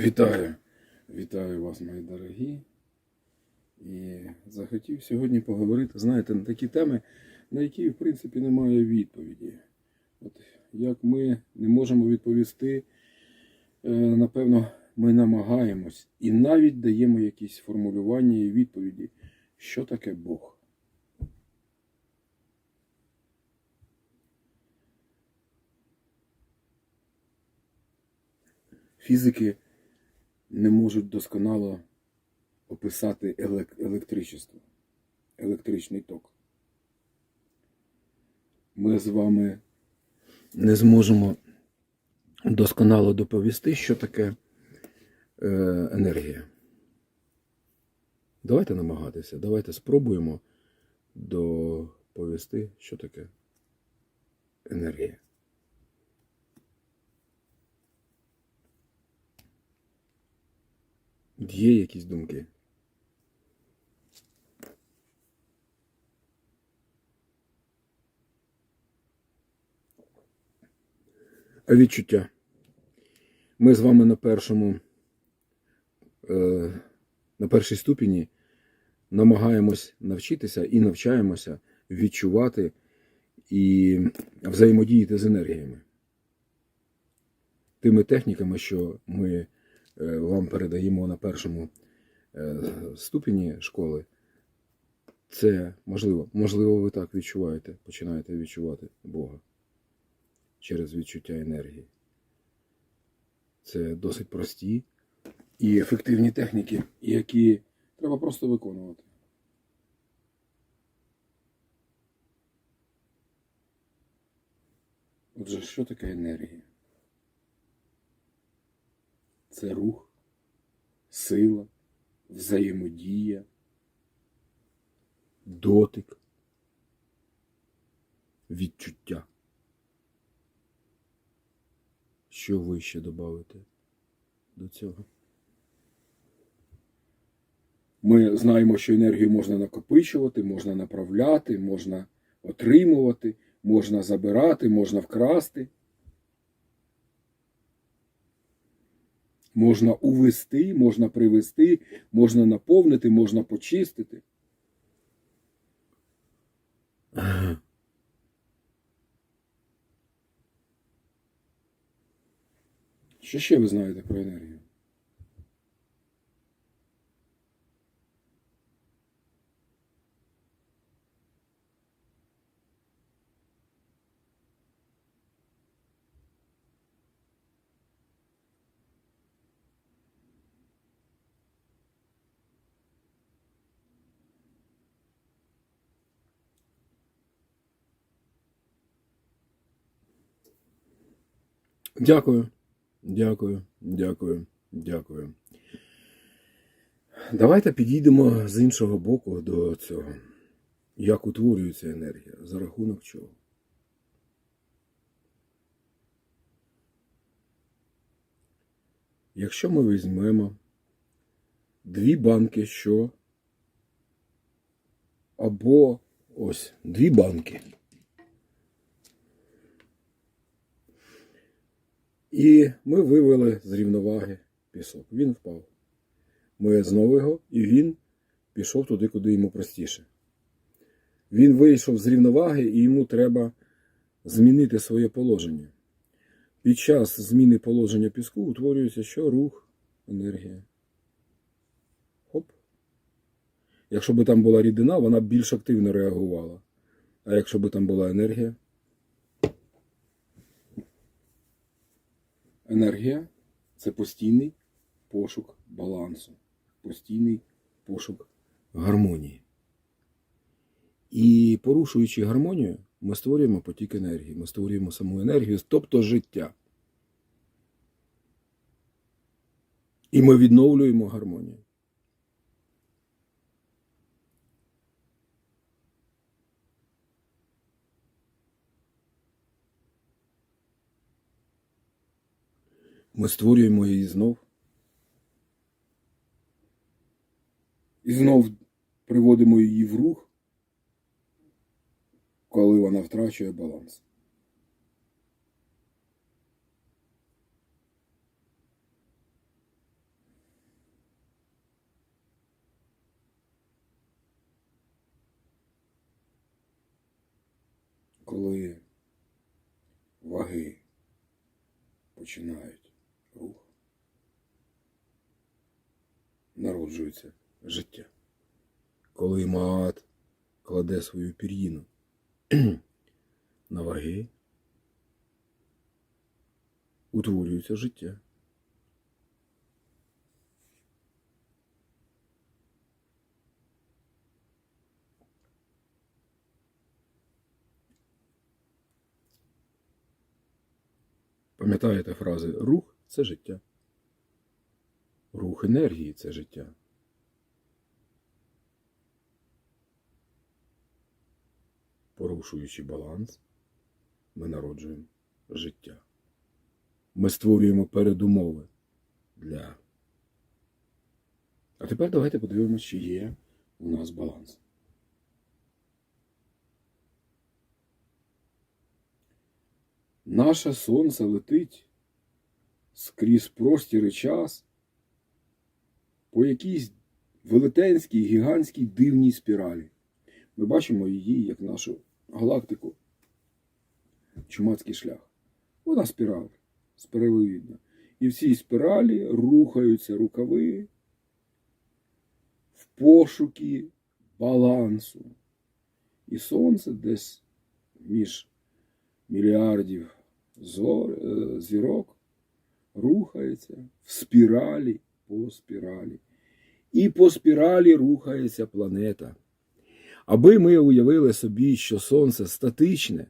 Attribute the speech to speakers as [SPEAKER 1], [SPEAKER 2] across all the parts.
[SPEAKER 1] Вітаю, вітаю вас, мої дорогі. І захотів сьогодні поговорити, знаєте, на такі теми, на які, в принципі, немає відповіді. От як ми не можемо відповісти, е, напевно, ми намагаємось і навіть даємо якісь формулювання і відповіді, що таке Бог. Фізики не можуть досконало описати елек- електричество, електричний ток. Ми з вами не зможемо досконало доповісти, що таке е, енергія. Давайте намагатися, давайте спробуємо доповісти, що таке енергія. Є якісь думки? Відчуття. Ми з вами на першому, е, на першій ступені намагаємось навчитися і навчаємося відчувати і взаємодіяти з енергіями. Тими техніками, що ми вам передаємо на першому е, ступені школи, це можливо. Можливо, ви так відчуваєте, починаєте відчувати Бога через відчуття енергії. Це досить прості і ефективні техніки, які треба просто виконувати. Отже, що таке енергія? Це рух, сила, взаємодія, дотик, відчуття. Що ви ще додати до цього? Ми знаємо, що енергію можна накопичувати, можна направляти, можна отримувати, можна забирати, можна вкрасти. Можна увести, можна привести, можна наповнити, можна почистити. Що ще ви знаєте про енергію? Дякую. Дякую, дякую, дякую. Давайте підійдемо з іншого боку до цього. Як утворюється енергія, за рахунок чого? Якщо ми візьмемо дві банки, що або ось дві банки. І ми вивели з рівноваги пісок. Він впав. Ми знову його, і він пішов туди, куди йому простіше. Він вийшов з рівноваги, і йому треба змінити своє положення. Під час зміни положення піску утворюється що? Рух, енергія. Хоп. Якщо б там була рідина, вона б більш активно реагувала. А якщо б там була енергія, Енергія це постійний пошук балансу, постійний пошук гармонії. І порушуючи гармонію, ми створюємо потік енергії, ми створюємо саму енергію, тобто життя. І ми відновлюємо гармонію. Ми створюємо її знов. І знов приводимо її в рух, коли вона втрачує баланс. Коли ваги починають народжується життя. Коли Маат кладе свою пір'їну на ваги, утворюється життя. Пам'ятаєте фрази рух це життя. Рух енергії це життя. Порушуючи баланс, ми народжуємо життя. Ми створюємо передумови для. А тепер давайте подивимося, чи є у нас баланс. Наше сонце летить скрізь простір і час по якійсь велетенській, гігантській дивній спіралі. Ми бачимо її як нашу галактику. Чумацький шлях. Вона спіраль, спиралевидна. І в цій спіралі рухаються рукави в пошуки балансу. І сонце десь між мільярдів зор, е, зірок рухається в спіралі по спіралі. І по спіралі рухається планета. Аби ми уявили собі, що Сонце статичне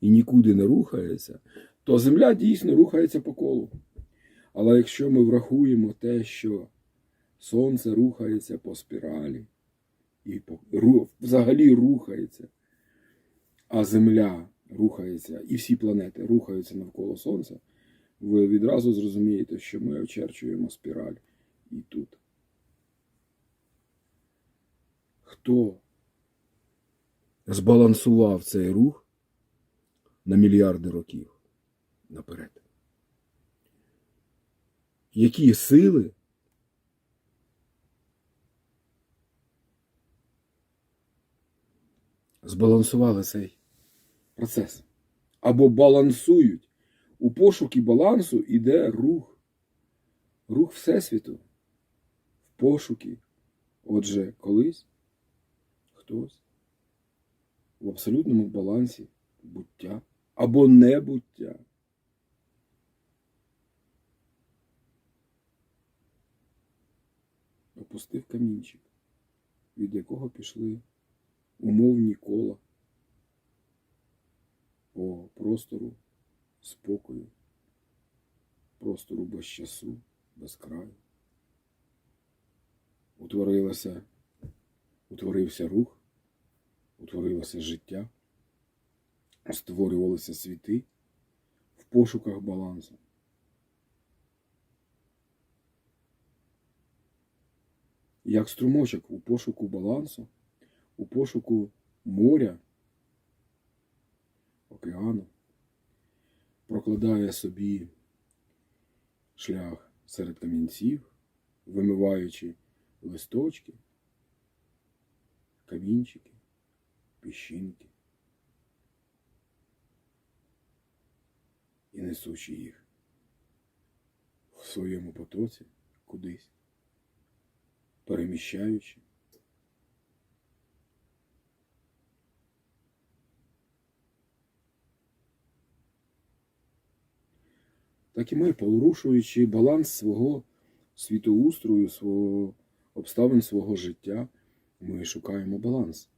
[SPEAKER 1] і нікуди не рухається, то Земля дійсно рухається по колу. Але якщо ми врахуємо те, що Сонце рухається по спіралі, і по, ру, взагалі рухається, а Земля рухається, і всі планети рухаються навколо Сонця, ви відразу зрозумієте, що ми очерчуємо спіраль і тут. Хто збалансував цей рух на мільярди років наперед? Які сили збалансували цей процес? Або балансують? У пошукі балансу іде рух, рух Всесвіту. В пошуки. Отже, колись хтось в абсолютному балансі буття або небуття. Опустив камінчик, від якого пішли умовні кола по простору спокою, простору без часу, без краю. Утворилося, утворився рух, утворилося життя, створювалися світи в пошуках балансу. Як струмочок у пошуку балансу, у пошуку моря, океану, прокладає собі шлях серед камінців, вимиваючи листочки, камінчики, піщинки і несучи їх в своєму потоці кудись, переміщаючи. Так і ми, порушуючи баланс свого світоустрою, свого обставин свого життя, ми шукаємо баланс.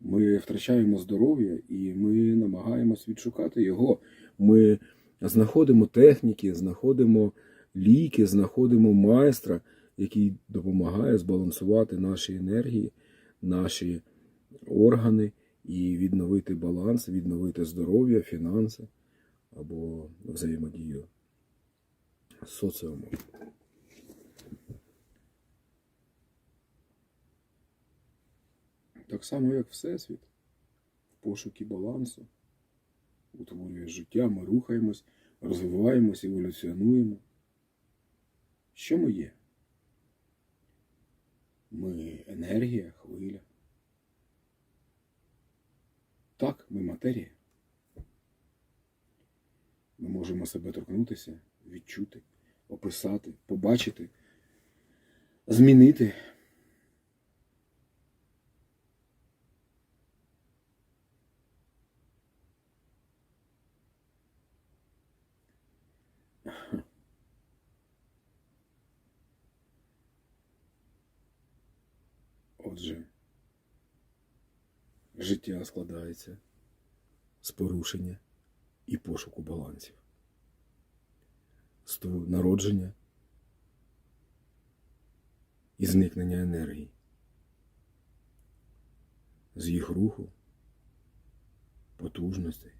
[SPEAKER 1] Ми втрачаємо здоров'я і ми намагаємось відшукати його. Ми знаходимо техніки, знаходимо ліки, знаходимо майстра, який допомагає збалансувати наші енергії, наші органи і відновити баланс, відновити здоров'я, фінанси або взаємодію з соціумом. Так само, як Всесвіт, в пошукі балансу, утворює життя, ми рухаємось, розвиваємось, еволюціонуємо. Що ми є? Ми енергія, хвиля. Так, ми матерія. Можемо себе торкнутися, відчути, описати, побачити, змінити. Отже, життя складається з порушення і пошуку балансів, з народження і зникнення енергії, з їх руху, потужностей.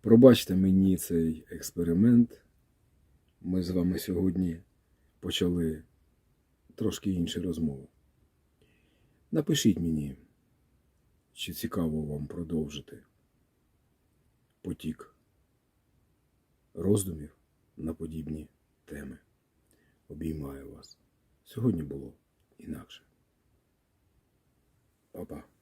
[SPEAKER 1] Пробачте мені цей експеримент. Ми з вами сьогодні почали трошки інші розмови. Напишіть мені, чи цікаво вам продовжити потік роздумів на подібні теми. Обіймаю вас. Сьогодні було інакше. Па-па.